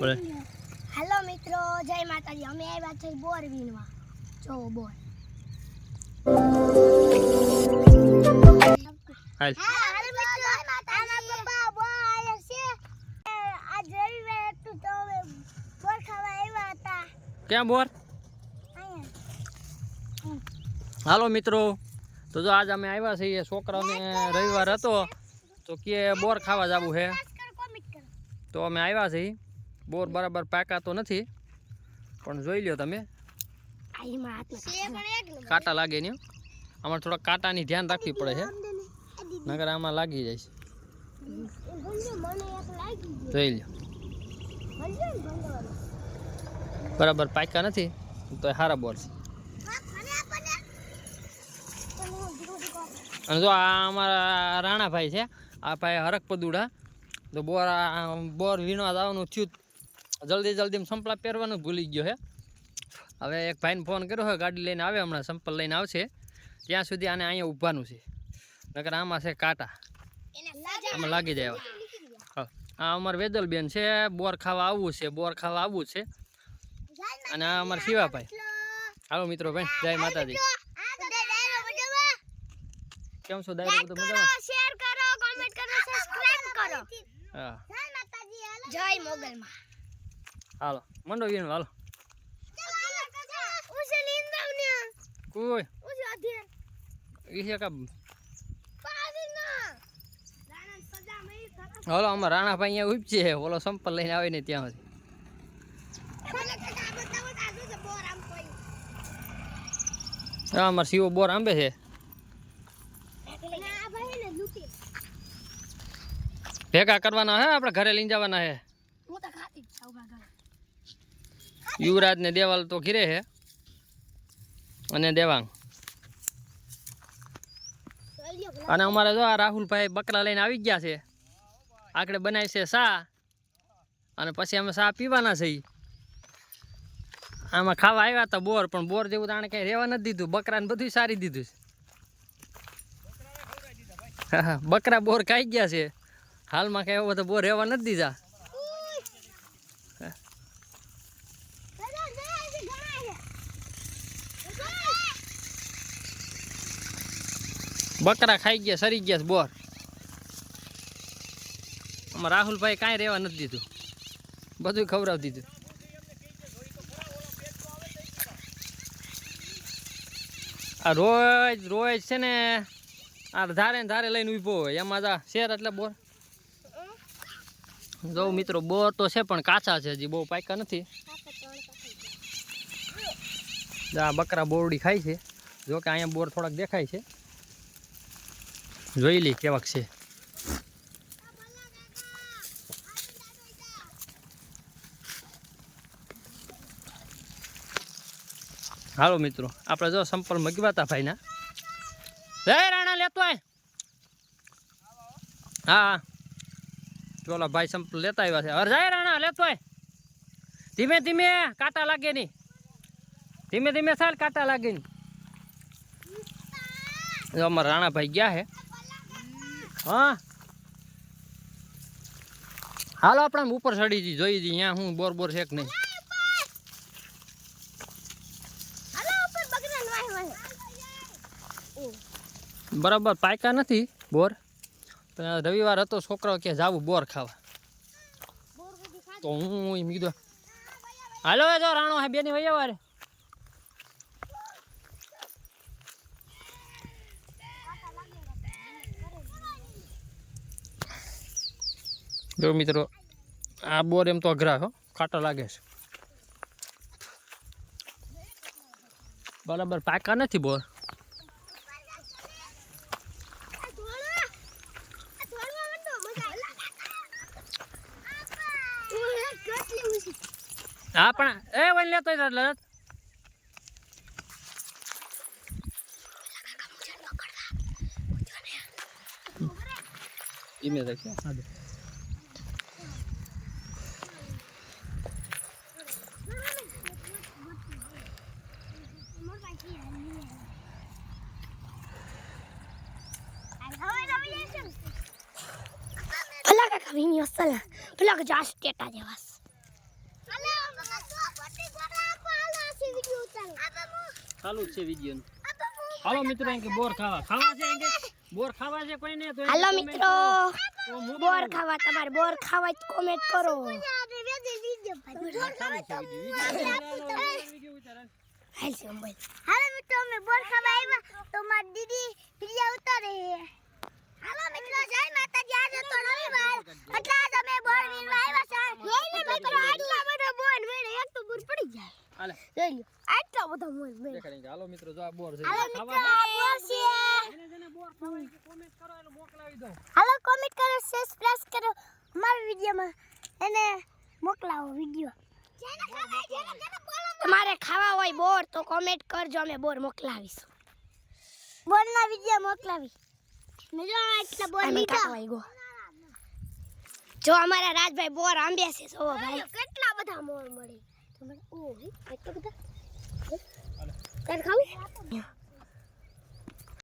બોલે. હેલો મિત્રો જય માતાજી. અમે આવ્યા છે બોરવીનમાં જો બોર. હાલ. આજ રવિવાર હતું તો અમે બોર ખાવા આવ્યા હતા. ક્યાં બોર? હાલો મિત્રો તો જો આજ અમે આવ્યા છીએ. છોકરાને રવિવાર હતો તો કે બોર ખાવા જવું છે તો અમે આવ્યા છીએ. બોર બરાબર પાકા તો નથી. પણ જોઈ લ્યો તમે. કાંટા લાગે નહીં. આમાં થોડા કાંટાની ધ્યાન રાખવી પડે છે નગર આમાં લાગી જાય છે. મને એક લાગી જોઈ લ્યો. બરાબર પાકા નથી. તો સારા બોર છે. અને જો આ અમારા રાણાભાઈ છે. આ ભાઈ હરક પદુડા તો બોર બોર વીણવા જવાનું થયું. જલ્દી જલ્દી સંપલા પહેરવાનું ભૂલી ગયો છે હવે એક ભાઈને ફોન કર્યો હોય ગાડી લઈને આવે હમણાં સંપલ લઈને આવશે. ત્યાં સુધી આને અહીંયા ઊભાનું છે. નકર આમાં છે કાંટા. આમાં લાગી જાય હવે. હા. આ અમારે વેદલબેન છે બોર ખાવા આવવું છે બોર ખાવા આવવું છે. અને આ અમારા શિવાભાઈ. હાલો મિત્રો ભાઈ જય માતાજી. કેમ છો દાયરો બધું મજામાં? શેર કરો કોમેન્ટ કરો સબસ્ક્રાઇબ કરો. હા. જય મોગલમાં. હાલો, મંડો વીણો, હાલો. કોઈ. હાલો, અમારા રાણાભાઈ અહીંયા ઉપજે ઓલો સંપલ લઈને આવે ને ત્યાં સુધી. હા, અમારે શિવો બોર આંબે છે. ભેગા કરવાના હે, આપણે ઘરે લઈને જવાના હે હું તો ખાતી જ છું બાગા યુવરાજ ને દેવાલ તો ઘીરે છે અને દેવાંગ. અને અમારે જો રાહુલભાઈ બકરા લઈને આવી ગયા છે. આકડે બનાવી છે સા. અને પછી અમે સા પીવાના છે ઈ. આમાં ખાવા આવ્યા હતા બોર, પણ બોર જેવું તો આણે કઈ રહેવા નથી દીધું. બકરાને બધું સારી દીધું છે. બકરા બોર ખાઈ ગયા છે. હાલમાં કઈ એવો બધો બોર રહેવા નથી દીધા. બકરા ખાઈ ગયા, સરી ગયા બોર. આમાં રાહુલભાઈ કાંઈ રહેવા નથી દીધું. બધું ખવડાવી દીધું. આ રોજ રોજ છે ને, આ ધારે ને ધારે લઈને ઊભો હોય. એમાં જા શેર એટલે બોર. જો મિત્રો, બોર તો છે પણ કાચા છે હજી, બહુ પાકા નથી. આ બકરા બોરડી ખાય છે. જો કે અહીંયા બોર થોડાક દેખાય છે. જોઈ લે કેવાક છે. હાલો મિત્રો, આપણે જો સંપલ મગવા હતા ભાઈના. જય રાણા લેતો આય. હા હા. ચોલા ભાઈ સંપલ લેતા આવ્યા છે. અરે જય રાણા લેતો આય. ધીમે ધીમે, કાંટા લાગે નહીં. ધીમે ધીમે સાલ કાંટા લાગે નહીં. અમારા રાણાભાઈ ગયા છે. હા? હાલો આપણે ઉપર ચડી જઈ જોઈ જઈએ, અહીંયા હું, બોર બોર છે કે નહીં? બરાબર, પાયકા નથી બોર? રવિવાર હતો, છોકરાઓ કે જાવું બોર ખાવા. તો હું એમ કીધું, હાલો જો રાણો હે બેની વૈયા વારે. જો મિત્રો આ બોર એમ તો અઘરા હો કાંટા લાગે છે. બરાબર પાકા નથી બોર? હા પણ એ વન લેતો જ એટલે ઈમે દેખ્યો હા ગોળા આપો હાલો આસી વિડિયો ઉતારો. આપો ચાલુ છે વીડિયો. હાલો મિત્રો એમ કે બોર ખાવા. ખાવા છે એમ કે? બોર ખાવા છે કોઈ ને તો હાલો મિત્રો. બોર ખાવા તમારે બોર ખાવા કોમેન્ટ કરો. હાલ મિત્રો અમે બોર ખાવા આવ્યા. તો મારી દીદી વિડિયો ઉતારે હાલો મિત્રો જય માતાજી. આજે તો રવિવાર. એટલે આજ અમે બોર વીણવા આવ્યા છે. જોઈ લે મિત્રો આટલા બધા બોર વીણે એક તો બોર પડી જાય. હાલે. જોઈ લો આટલા બધા બોર વીણે. દેખાડી કે. હાલો મિત્રો જો આ બોર છે. હાલો મિત્રો આ બોર છે. એને જેને બોર ખાવા છે કોમેન્ટ કરો એટલે મોકલાવી દો. હાલો કોમેન્ટ કરો સબસ્ક્રાઇબ કરો. અમારા વિડીયોમાં એને મોકલાવો વીડિયો. તમારે ખાવા હોય બોર તો કોમેન્ટ કરજો અમે બોર મોકલાવીશું. બોરના વીડિયો મોકલાવી. જો એટલા બોર લીધા જો અમારા રાજભાઈ બોર આંબ્યા છે જોવો ભાઈ. કેટલા બધા મોર મળે. તમને ઓ એટલા બધા? કર ખાવું?